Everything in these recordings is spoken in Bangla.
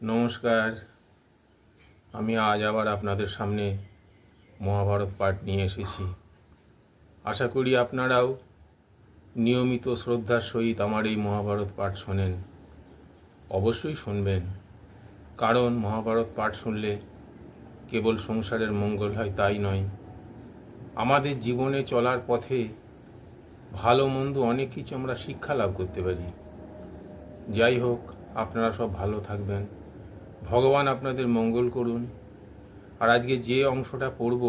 নমস্কার। আমি আজ আবার আপনাদের সামনে মহাভারত পাঠ নিয়ে এসেছি। আশা করি আপনারাও নিয়মিত শ্রদ্ধার সহিত আমার এই মহাভারত পাঠ শোনেন। অবশ্যই শুনবেন, কারণ মহাভারত পাঠ শুনলে কেবল সংসারের মঙ্গল হয় তাই নয়। আমাদের জীবনে চলার পথে ভালো মন্দ অনেক কিছু আমরা শিক্ষা লাভ করতে পারি। যাই হোক, আপনারা সব ভালো থাকবেন। ভগবান আপনাদের মঙ্গল করুন। আর আজকে যে অংশটা পড়ব,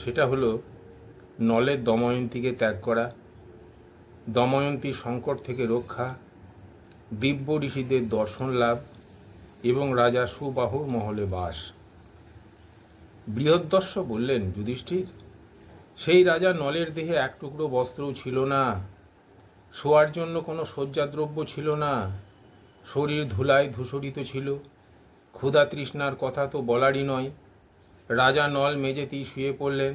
সেটা হলো নলের দময়ন্তীকে ত্যাগ করা দময়ন্তী সংকট থেকে রক্ষা, দিব্য ঋষিদের দর্শন লাভ এবং রাজা সুবাহুর মহলে বাস। বৃহদ্দর্শ বললেন, যুধিষ্ঠির, সেই রাজা নলের দেহে এক টুকরো বস্ত্রও ছিল না, শোয়ার জন্য কোনো শয্যাদ্রব্য ছিল না, শরীর ধুলায় ধূসরিত ছিল ক্ষুধা তৃষ্ণার কথা তো বলারই নয়। রাজা নল মেঝেতেই শুয়ে পড়লেন।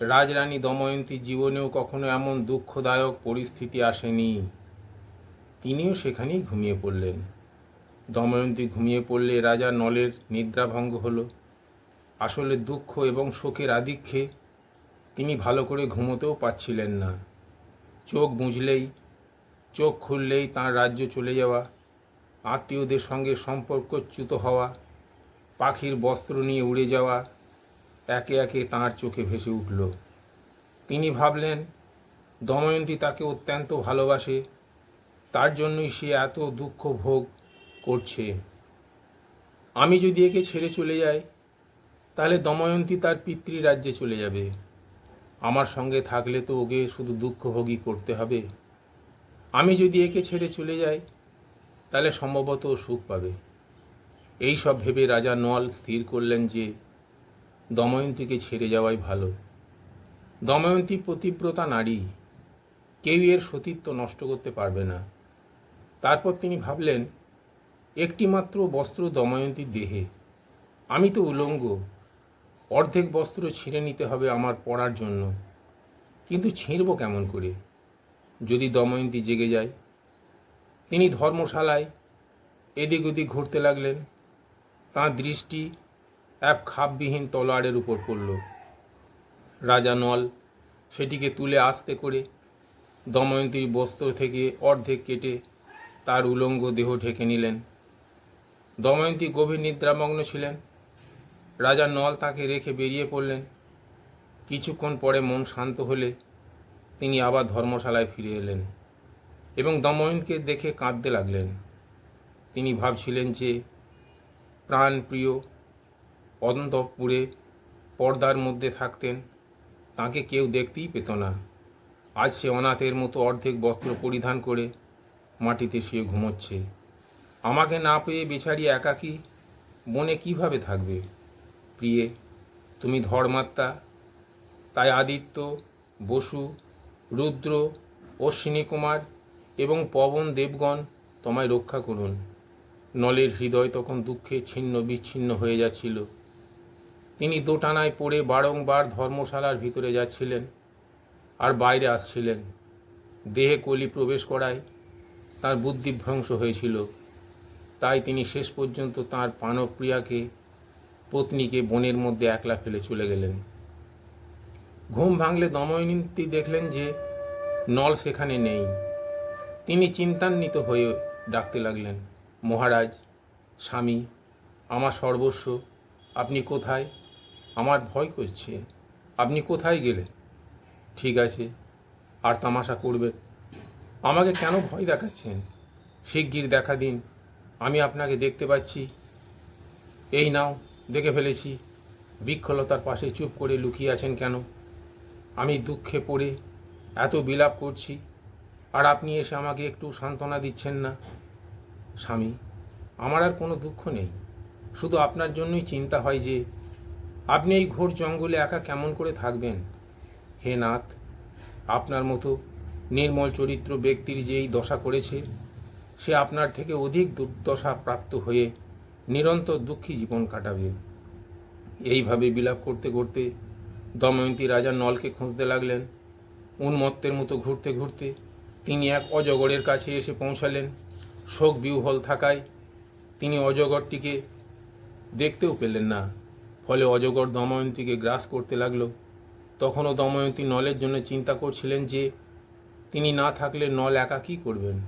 রাজরানী দময়ন্তী জীবনেও কখনো এমন দুঃখদায়ক পরিস্থিতি আসেনি। তিনিও সেখানেই ঘুমিয়ে পড়লেন। দময়ন্তী ঘুমিয়ে পড়লে রাজা নলের নিদ্রাভঙ্গ হলো। আসলে দুঃখ এবং শোকের আধিক্যে তিনি ভালো করে ঘুমোতেও পাচ্ছিলেন না। চোখ বুঝলেই চোখ খুললেই তাঁর রাজ্য চলে যাওয়া আত্মীয়দের সঙ্গে সম্পর্কচ্যুত হওয়া, পাখির বস্ত্র নিয়ে উড়ে যাওয়া, একে একে তাঁর চোখে ভেসে উঠল। তিনি ভাবলেন, দময়ন্তী তাকে অত্যন্ত ভালোবাসে, তার জন্যই সে এত দুঃখ ভোগ করছে। আমি যদি একে ছেড়ে চলে যাই, তাহলে দময়ন্তী তার পিতৃরাজ্যে চলে যাবে। আমার সঙ্গে থাকলে তো ওকে শুধু দুঃখভোগী করতে হবে। আমি যদি একে ছেড়ে চলে যাই তাহলে সম্ভবত সুখ পাবে। এই সব ভেবে রাজা নল স্থির করলেন যে, দময়ন্তীকে ছেড়ে যাওয়াই ভালো। দময়ন্তী প্রতিব্রতা নারী, কেউ এর সতীত্ব নষ্ট করতে পারবে না। তারপর তিনি ভাবলেন, একটিমাত্র বস্ত্র দময়ন্তীর দেহে। আমি তো উলঙ্গ, অর্ধেক বস্ত্র ছিঁড়ে নিতে হবে আমার পরার জন্য। কিন্তু ছিঁড়ব কেমন করে? যদি দময়ন্তী জেগে যায় তিনি ধর্মশালায় এদিক ওদিক ঘুরতে লাগলেন। তাঁর দৃষ্টি এক খাপবিহীন তলোয়ারের উপর পড়ল। রাজা নল সেটিকে তুলে আস্তে করে দময়ন্তীর বস্ত্র থেকে অর্ধেক কেটে তার উলঙ্গ দেহ ঢেকে নিলেন। দময়ন্তী গভীর নিদ্রামগ্ন ছিলেন। রাজা নল তাকে রেখে বেরিয়ে পড়লেন। কিছুক্ষণ পরে মন শান্ত হলে তিনি আবার ধর্মশালায় ফিরে এলেন। এবং দময়ন্তকে দেখে কাঁদতে লাগলেন। তিনি ভাবছিলেন যে প্রাণপ্রিয় অন্তপুরে পর্দার মধ্যে থাকতেন, তাকে কেউ দেখতেই পেত না। আজ সে অনাথের মতো অর্ধেক বস্ত্র পরিধান করে মাটিতে শুয়ে ঘুমোচ্ছে। আমাকে না পেয়ে বেচারি একাকী বনে কীভাবে থাকবে? প্রিয়ে, তুমি ধর্মাত্মা, তাই আদিত্য, বসু, রুদ্র অশ্বিনী কুমার এবং পবন দেবগণ তোমায় রক্ষা করুন। নলের হৃদয় তখন দুঃখে ছিন্ন বিচ্ছিন্ন হয়ে যাচ্ছিল। তিনি দোটানায় পড়ে বারংবার ধর্মশালার ভিতরে যাচ্ছিলেন আর বাইরে আসছিলেন। দেহে কলি প্রবেশ করায় তার বুদ্ধিভ্রংশ হয়েছিল। তাই তিনি শেষ পর্যন্ত তাঁর প্রাণপ্রিয়াকে পত্নীকে বনের মধ্যে একলা ফেলে চলে গেলেন। ঘুম ভাঙলে দময়ন্তী দেখলেন যে নল সেখানে নেই। তিনি চিন্তান্বিত হয়ে ডাকতে লাগলেন, মহারাজ, স্বামী, আমার সর্বস্ব, আপনি কোথায়? আমার ভয় করছে, আপনি কোথায় গেলে ঠিক আছে, আর তামাশা করবেন। আমাকে কেন ভয় দেখাচ্ছেন? শিগগির দেখা দিন, আমি আপনাকে দেখতে পাচ্ছি। এই নাও, দেখে ফেলেছি। বৃক্ষলতার পাশে চুপ করে লুকিয়ে আছেন কেন? আমি দুঃখে পড়ে এত বিলাপ করছি। আর আপনি এসে আমাকে একটু সান্ত্বনা দিচ্ছেন না? স্বামী, আমার আর কোনো দুঃখ নেই। শুধু আপনার জন্যই চিন্তা হয় যে, আপনি এই ঘোর জঙ্গলে একা কেমন করে থাকবেন? হে নাথ, আপনার মতো নির্মল চরিত্র ব্যক্তির যে এই দশা করেছে, সে আপনার থেকে অধিক দুর্দশা প্রাপ্ত হয়ে নিরন্তর দুঃখী জীবন কাটাবে। এইভাবে বিলাপ করতে করতে দময়ন্তী রাজা নলকে খুঁজতে লাগলেন। উন্মত্তের মতো ঘুরতে ঘুরতে তিনি এক অজগরের কাছে এসে পৌঁছালেন। শোক বিহ্বল থাকায় তিনি অজগরটিকে দেখতেও পেলেন না। ফলে অজগর দময়ন্তীকে গ্রাস করতে লাগল। তখনও দময়ন্তী নলের জন্য চিন্তা করছিলেন যে, তিনি না থাকলে নল একা কী করবেন?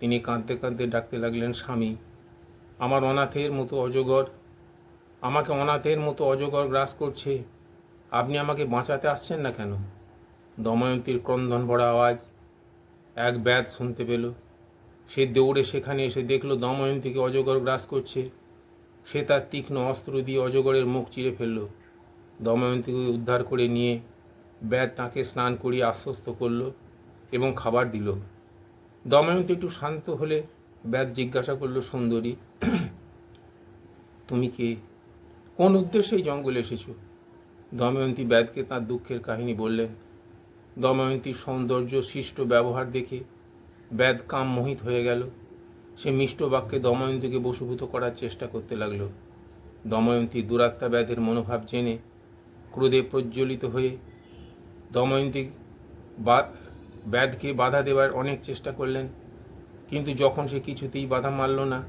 তিনি কাঁদতে কাঁদতে ডাকতে লাগলেন, স্বামী, আমার অনাথের মতো অজগর, আমাকে অনাথের মতো অজগর গ্রাস করছে। আপনি আমাকে বাঁচাতে আসছেন না কেন? দময়ন্তীর ক্রন্দন ভরা আওয়াজ এক ব্যাধ শুনতে পেল। সে দৌড়ে সেখানে এসে দেখল দময়ন্তীকে অজগর গ্রাস করছে। সে তার তীক্ষ্ণ অস্ত্র দিয়ে অজগরের মুখ চিরে ফেলল। দময়ন্তীকে উদ্ধার করে নিয়ে ব্যাদ তাকে স্নান করিয়ে আশ্বস্ত করল এবং খাবার দিল। দময়ন্তী একটু শান্ত হলে ব্যাদ জিজ্ঞাসা করল, সুন্দরী, তুমি কে? কোন উদ্দেশ্যে এই জঙ্গলে এসেছ? দময়ন্তী ব্যাদকে তার দুঃখের কাহিনী বললেন দময়ন্তীর সৌন্দর্য সৃষ্ট ব্যবহার দেখে ব্যাদ কাম মোহিত হয়ে গেল। সে মিষ্ট বাক্যে দময়ন্তীকে বশীভূত করার চেষ্টা করতে লাগল। দময়ন্তী দুরাত্মা ব্যাধের মনোভাব জেনে ক্রোধে প্রজ্বলিত হয়ে দময়ন্তী ব্যাধকে বাধা দেওয়ার অনেক চেষ্টা করলেন, কিন্তু যখন সে কিছুতেই বাধা মানল না,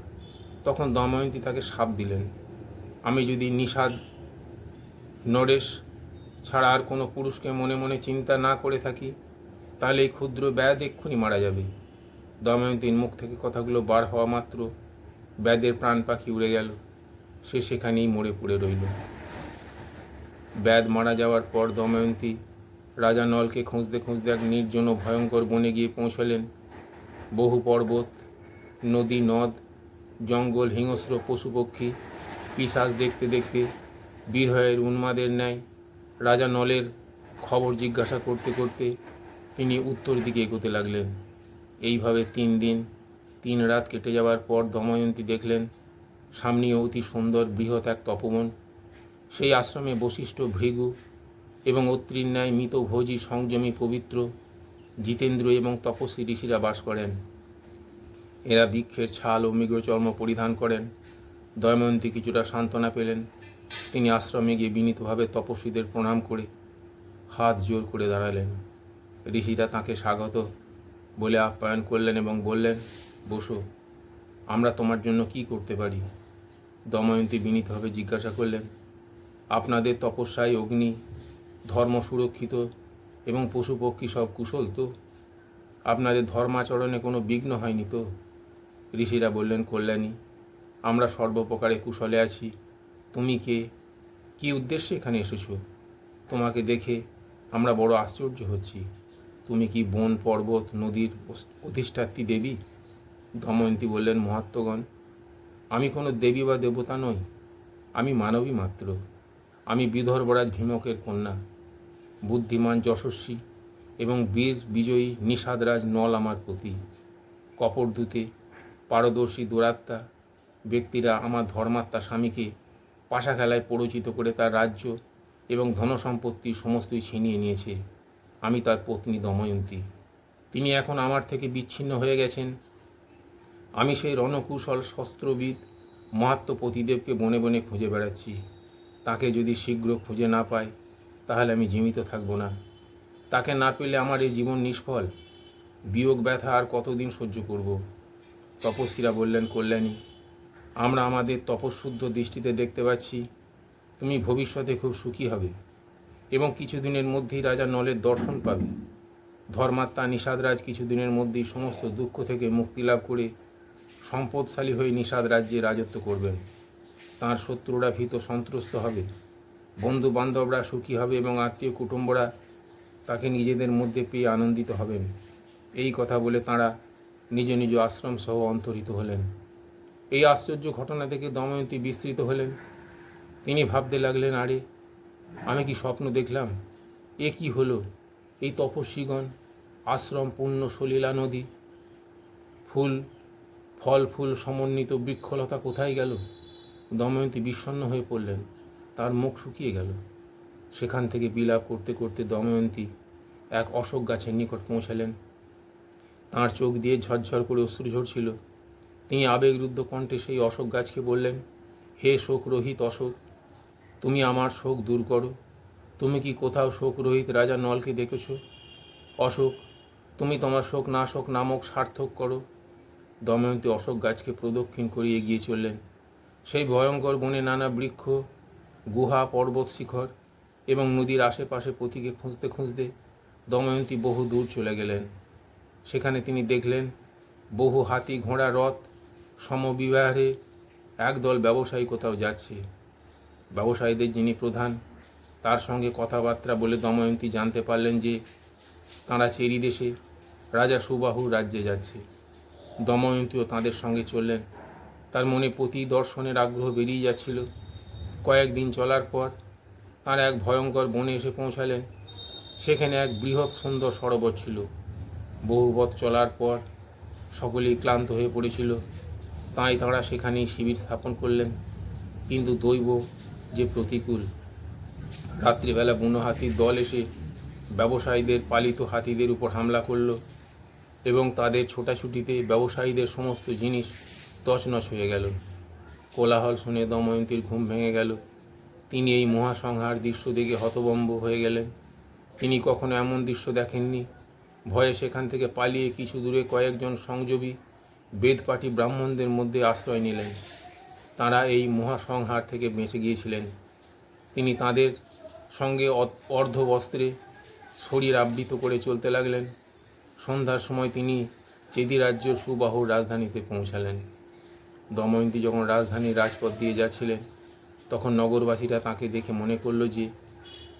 তখন দময়ন্তী তাকে সাপ দিলেন। আমি যদি নিষাদ, নরেশ ছাড়া আর কোনো পুরুষকে মনে মনে চিন্তা না করে থাকি, তাহলে এই ক্ষুদ্র ব্যাধ এক্ষুনি মারা যাবে। দময়ন্তীর মুখ থেকে কথাগুলো বার হওয়া মাত্র ব্যাধের প্রাণ পাখি উড়ে গেল। সে সেখানেই মরে পড়ে রইল। ব্যাধ মারা যাওয়ার পর দময়ন্তী রাজা নলকে খুঁজতে খুঁজতে এক নির্জন ভয়ঙ্কর বনে গিয়ে পৌঁছলেন। বহু পর্বত, নদী, নদ, জঙ্গল, হিংস্র পশু পক্ষী পিসাজ দেখতে দেখতে বীরহয়ের উন্মাদের ন্যায় রাজা নলের খবর জিজ্ঞাসা করতে করতে তিনি উত্তর দিকে এগোতে লাগলেন। এইভাবে তিন দিন, তিন রাত কেটে যাওয়ার পর দময়ন্তী দেখলেন সামনে অতি সুন্দর বৃহৎ এক তপমন সেই আশ্রমে বশিষ্ঠ ভৃগু এবং অত্রির ন্যায় মৃতভোজী সংযমী পবিত্র জিতেন্দ্র এবং তপস্বী ঋষিরা বাস করেন। এরা বৃক্ষের ছাল ও মৃগচর্ম পরিধান করেন। দয়মন্তী কিছুটা সান্ত্বনা পেলেন। তিনি আশ্রমে গিয়ে বিনীতভাবে তপস্বীদের প্রণাম করে হাত জোর করে দাঁড়ালেন। ঋষিরা তাকে স্বাগত বলে আপ্যায়ন করলেন এবং বললেন, বসো, আমরা তোমার জন্য কি করতে পারি? দময়ন্তী বিনীতভাবে জিজ্ঞাসা করলেন, আপনাদের তপস্যায় অগ্নি, ধর্ম সুরক্ষিত এবং পশু পক্ষী সব কুশল তো? আপনাদের ধর্মাচরণে কোনো বিঘ্ন হয়নি তো? ঋষিরা বললেন, কল্যাণী, আমরা সর্বপ্রকারে কুশলে আছি। তুমি কে? কী উদ্দেশ্যে এখানে এসেছ? তোমাকে দেখে আমরা বড় আশ্চর্য হচ্ছি। তুমি কি বন, পর্বত, নদীর অধিষ্ঠাত্রী দেবী? দময়ন্তী বললেন, মহাত্মগণ, আমি কোনো দেবী বা দেবতা নই। আমি মানবী মাত্র। আমি বিদর্ভরাজ ভীমকের কন্যা। বুদ্ধিমান, যশস্বী এবং বীর, বিজয়ী, নিষাদরাজ নল আমার প্রতি কপরদূতে পারদর্শী, দুরাত্মা, ব্যক্তিরা আমার ধর্মাত্মা স্বামীকে পাশা খেলায় পরিচিত করে তার রাজ্য এবং ধনসম্পত্তি সমস্তই ছিনিয়ে নিয়েছে। আমি তার পত্নী দময়ন্তী। তিনি এখন আমার থেকে বিচ্ছিন্ন হয়ে গেছেন। আমি সেই রণকুশল শস্ত্রবিদ মহাত্ম পতিদেবকে বনে বনে খুঁজে বেড়াচ্ছি। তাকে যদি শীঘ্র খুঁজে না পাই, তাহলে আমি জীবিত থাকব না। তাকে না পেলে আমার এই জীবন নিষ্ফল। বিয়োগ ব্যথা আর কতদিন সহ্য করব? তপস্বীরা বললেন, কল্যাণী আমরা আমাদের তপশুদ্ধ দৃষ্টিতে দেখতে পাচ্ছি, তুমি ভবিষ্যতে খুব সুখী হবে এবং কিছুদিনের মধ্যেই রাজা নলের দর্শন পাবে। ধর্মাত্মা নিষাদরাজ কিছুদিনের মধ্যেই সমস্ত দুঃখ থেকে মুক্তি লাভ করে সম্পদশালী হয়ে নিষাদ রাজ্যে রাজত্ব করবেন। তাঁর শত্রুরা ভীত সন্ত্রস্ত হবে বন্ধু বান্ধবরা সুখী হবে এবং আত্মীয় কুটুম্বরা তাকে নিজেদের মধ্যে পেয়ে আনন্দিত হবেন। এই কথা বলে তাঁরা নিজ নিজ আশ্রম সহ অন্তরিত হলেন। এই আশ্চর্য ঘটনা থেকে দময়ন্তী বিস্তৃত হলেন। তিনি ভাবতে লাগলেন, আরে, আমি কি স্বপ্ন দেখলাম? এ কি হলো? এই তপস্বীগণ, আশ্রম পূর্ণ সলীলা নদী, ফুল, ফল ফুল সমন্বিত বৃক্ষলতা কোথায় গেল? দময়ন্তী বিষণ্ণ হয়ে পড়লেন। তার মুখ শুকিয়ে গেল। সেখান থেকে বিলাপ করতে করতে দময়ন্তী এক অশোক গাছের নিকট পৌঁছালেন। তাঁর চোখ দিয়ে ঝরঝর করে অশ্রু ঝরছিল। তিনি আবেগরুদ্ধ কণ্ঠে সেই অশোক গাছকে বললেন, হে শোক রহিত অশোক, তুমি আমার শোক দূর করো। তুমি কি কোথাও শোক রহিত রাজা নলকে দেখেছ? অশোক, তুমি তোমার শোক না শোক নামক সার্থক করো। দময়ন্তী অশোক গাছকে প্রদক্ষিণ করে এগিয়ে চললেন। সেই ভয়ঙ্কর বনে নানা বৃক্ষ, গুহা, পর্বত শিখর এবং নদীর আশেপাশে পথিকে খুঁজতে খুঁজতে দময়ন্তী বহু দূর চলে গেলেন। সেখানে তিনি দেখলেন, বহু হাতি, ঘোড়া, রথ সমবিবাহে একদল ব্যবসায়ী কোথাও যাচ্ছে। ব্যবসায়ীদের যিনি প্রধান, তার সঙ্গে কথাবার্তা বলে দময়ন্তী জানতে পারলেন যে তাঁরা চেরি দেশে রাজা সুবাহু রাজ্যে যাচ্ছে। দময়ন্তীও তাঁদের সঙ্গে চললেন। তার মনে প্রতি দর্শনের আগ্রহ বেরিয়ে যাচ্ছিল। কয়েকদিন চলার পর তাঁরা এক ভয়ঙ্কর বনে এসে পৌঁছালেন। সেখানে এক বৃহৎ সুন্দর সরোবর ছিল। বহু পথ চলার পর সকলেই ক্লান্ত হয়ে পড়েছিল। তাই তাঁরা সেখানেই শিবির স্থাপন করলেন। কিন্তু দৈব যে প্রতিকূল, রাত্রিবেলা বুনো হাতির দল এসে ব্যবসায়ীদের, পালিত হাতিদের উপর হামলা করল এবং তাদের ছোটাছুটিতে ব্যবসায়ীদের সমস্ত জিনিস তছনছ হয়ে গেল। কোলাহল শুনে দময়ন্তীর ঘুম ভেঙে গেল। তিনি এই মহাসংহার দৃশ্য দেখে হতবম্ব হয়ে গেলেন। তিনি কখনো এমন দৃশ্য দেখেননি। ভয়ে সেখান থেকে পালিয়ে কিছু দূরে কয়েকজন সংযোগী বেদপাটি ব্রাহ্মণদের মধ্যে আশ্রয় নিলেন। তাঁরা এই মহাসংহার থেকে বেঁচে গিয়েছিলেন। তিনি তাদের সঙ্গে অ- অর্ধ বস্ত্রে শরীর আবৃত করে চলতে লাগলেন। সন্ধ্যার সময় তিনি চেদি রাজ্য সুবাহুর রাজধানীতে পৌঁছালেন। দময়ন্তী যখন রাজধানীর রাজপথ দিয়ে যাচ্ছিলেন, তখন নগরবাসীরা তাকে দেখে মনে করল যে,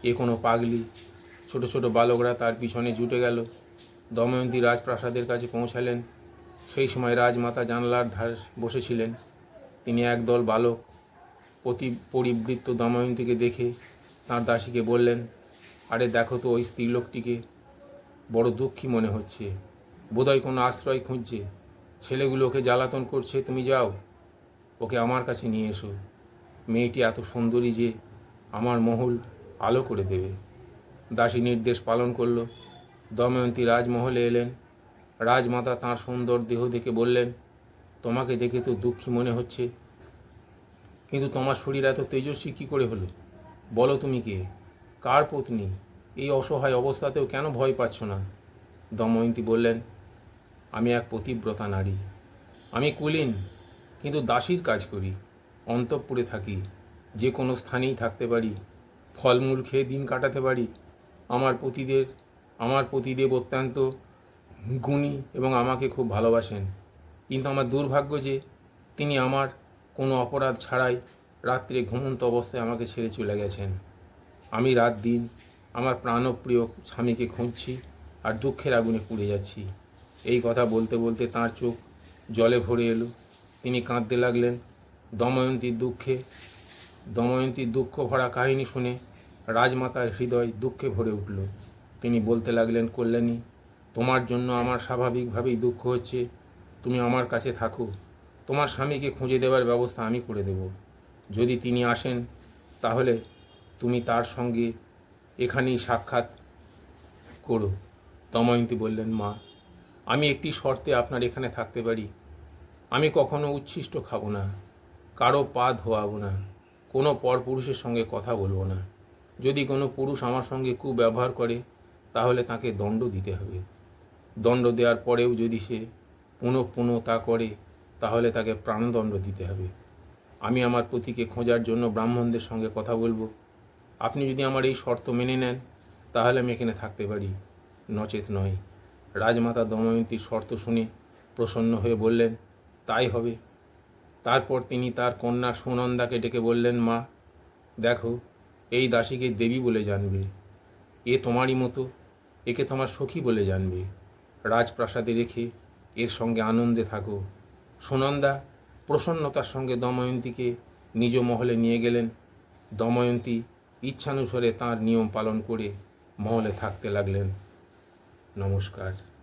এ কোনো পাগলি। ছোট ছোট বালকরা তার পিছনে জুটে গেল। দময়ন্তী রাজপ্রাসাদের কাছে পৌঁছালেন। সেই সময় রাজমাতা জানলার ধার বসেছিলেন। তিনি একদল বালক অতি পরিবৃত্ত দময়ন্তীকে দেখে তাঁর দাসীকে বললেন, আরে দেখো তো ওই স্ত্রীলোকটিকে, বড় দুঃখী মনে হচ্ছে। বোধহয় কোনো আশ্রয় খুঁজছে। ছেলেগুলো ওকে জ্বালাতন করছে, তুমি যাও। ওকে আমার কাছে নিয়ে এসো। মেয়েটি এত সুন্দরী যে আমার মহল আলো করে দেবে। দাসী নির্দেশ পালন করল। দময়ন্তী রাজমহলে এলেন। রাজমাতা তাঁর সুন্দর দেহ দেখে বললেন, তোমাকে দেখে তো দুঃখী মনে হচ্ছে। কিন্তু তোমার শরীর এত তেজস্বী কী করে হলো? বলো তুমি কে? কার পত্নী? এই অসহায় অবস্থাতেও কেন ভয় পাচ্ছ না? দময়ন্তী বললেন, আমি এক পতিব্রতা নারী। আমি কুলীন, কিন্তু দাসীর কাজ করি, অন্তঃপুরে থাকি। যে কোনো স্থানেই থাকতে পারি, ফলমূল খেয়ে দিন কাটাতে পারি। আমার পতিদের, আমার পতিদেব অত্যন্ত গুণী এবং আমাকে খুব ভালোবাসেন। কিন্তু আমার দুর্ভাগ্য যে, তিনি আমার কোনো অপরাধ ছাড়াই রাত্রে ঘুমন্ত অবস্থায় আমাকে ছেড়ে চলে গেছেন। আমি রাত দিন আমার প্রাণপ্রিয় স্বামীকে খুঁজছি আর দুঃখের আগুনে পুড়ে যাচ্ছি। এই কথা বলতে বলতে তাঁর চোখ জলে ভরে এলো। তিনি কাঁদতে লাগলেন। দময়ন্তীর দুঃখে দময়ন্তীর দুঃখ ভরা কাহিনী শুনে রাজমাতার হৃদয় দুঃখে ভরে উঠল। তিনি বলতে লাগলেন, কল্যাণী তোমার জন্য আমার স্বাভাবিকভাবেই দুঃখ হচ্ছে। তুমি আমার কাছে থাকো। তোমার স্বামীকে খুঁজে দেওয়ার ব্যবস্থা আমি করে দেব। যদি তিনি আসেন, তাহলে তুমি তার সঙ্গে এখানেই সাক্ষাৎ করো, দময়ন্তী বললেন, মা, আমি একটি শর্তে আপনার এখানে থাকতে পারি। আমি কখনো উচ্ছিষ্ট খাব না, কারও পা ধোয়াবো না, কোনো পরপুরুষের সঙ্গে কথা বলব না। যদি কোনো পুরুষ আমার সঙ্গে কুব্যবহার করে, তাহলে তাকে দণ্ড দিতে হবে। দণ্ড দেওয়ার পরেও যদি সে পুনঃ পুনঃ তা করে, তাহলে তাকে প্রাণদণ্ড দিতে হবে। আমি আমার পতিকে খোঁজার জন্য ব্রাহ্মণদের সঙ্গে কথা বলব। আপনি যদি আমার এই শর্ত মেনে নেন, তাহলে আমি এখানে থাকতে পারি। নচেত নয়। রাজমাতা দময়ন্তীর শর্ত শুনে প্রসন্ন হয়ে বললেন, তাই হবে। তারপর তিনি তার কন্যা সুনন্দাকে ডেকে বললেন, মা, দেখো, এই দাসীকে দেবী বলে জানবে। এ তোমারই মতো, একে তোমার সখী বলে জানবে। রাজপ্রাসাদে রেখে এর সঙ্গে আনন্দে থাকো। সুনন্দা প্রসন্নতার সঙ্গে দময়ন্তীকে নিজ মহলে নিয়ে গেলেন। দময়ন্তী ইচ্ছানুসারে তার নিয়ম পালন করে মহলে থাকতে লাগলেন। নমস্কার।